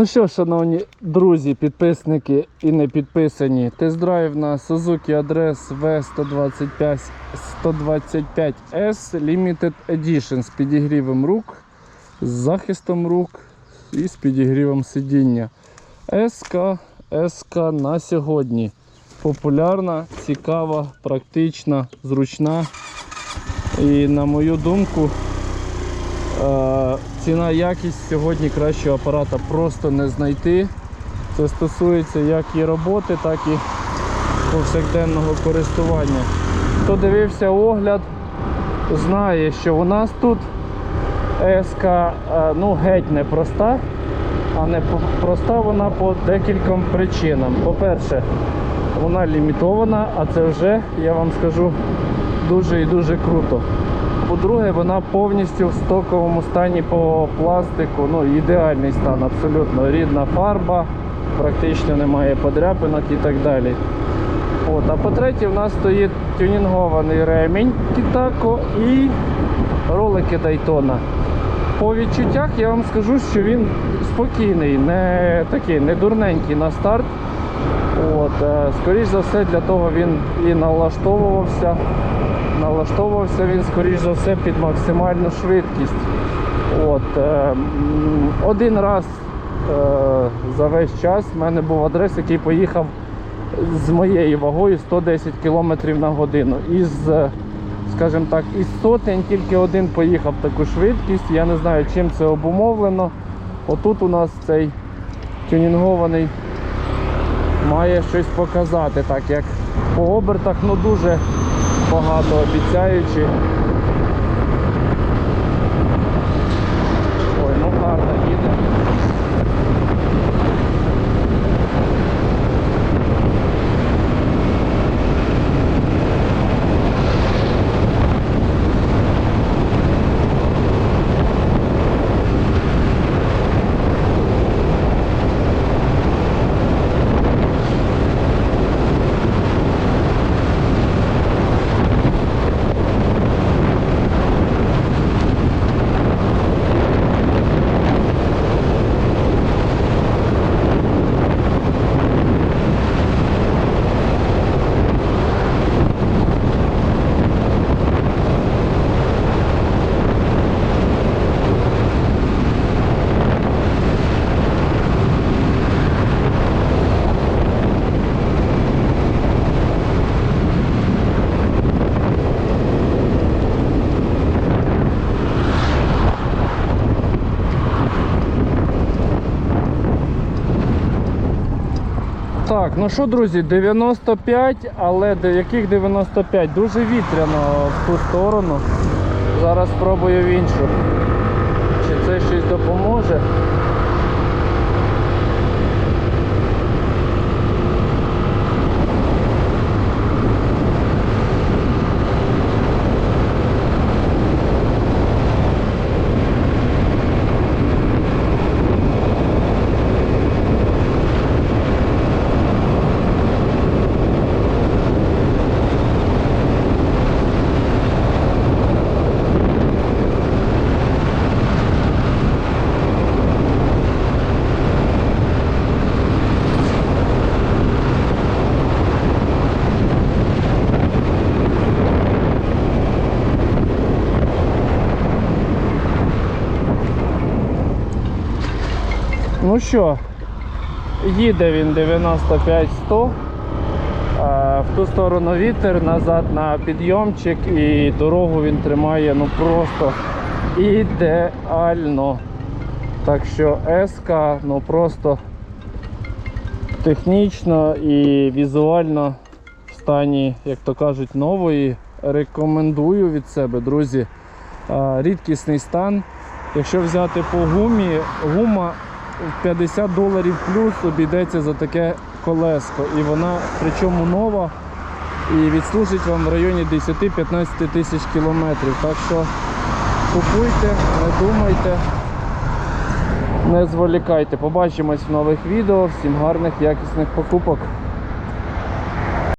Ну що, шановні друзі, підписники і не підписані, тест-драйв на Suzuki Адрес V125 125S Limited Edition з підігрівом рук, з захистом рук і з підігрівом сидіння. СК, СК на сьогодні. Популярна, цікава, практична, зручна. І на мою думку, Ціна якість сьогодні кращого апарата просто не знайти. Це стосується як і роботи, так і повсякденного користування. Хто дивився огляд, знає, що у нас тут СК е, ну, геть не проста, а не проста вона по декільком причинам. По-перше, вона лімітована, а це вже, я вам скажу, дуже і дуже круто. По-друге, вона повністю в стоковому стані по пластику. Ну, ідеальний стан, абсолютно рідна фарба, практично немає подряпинок і так далі. От, а по-третє, в нас стоїть тюнінгований ремінь Кітако і ролики Дайтона. По відчуттях я вам скажу, що він спокійний, не такий, не дурненький на старт. От, е, скоріш за все, для того він і налаштовувався. Налаштовувався він, скоріш за все, під максимальну швидкість. От, е, один раз е, за весь час в мене був адрес, який поїхав з моєю вагою 110 км на годину. Із, скажімо так, із сотень тільки один поїхав таку швидкість. Я не знаю, чим це обумовлено. Отут у нас цей тюнінгований має щось показати, так як по обертах ну дуже багато обіцяючи. Ой, ну гарно їде. Так, ну що, друзі, 95, але яких 95? Дуже вітряно в ту сторону. Зараз спробую в іншу. Чи це щось допоможе? Ну що, їде він 95-100. Е, В ту сторону вітер, назад на підйомчик і дорогу він тримає ну просто ідеально. Так що еска ну просто технічно і візуально в стані, як то кажуть, нової. Рекомендую від себе, друзі. Е, Рідкісний стан. Якщо взяти по гумі, гума 50 доларів плюс обійдеться за таке колеско. І вона причому нова і відслужить вам в районі 10-15 тисяч кілометрів. Так що купуйте, не думайте, не зволікайте. Побачимось в нових відео. Всім гарних, якісних покупок.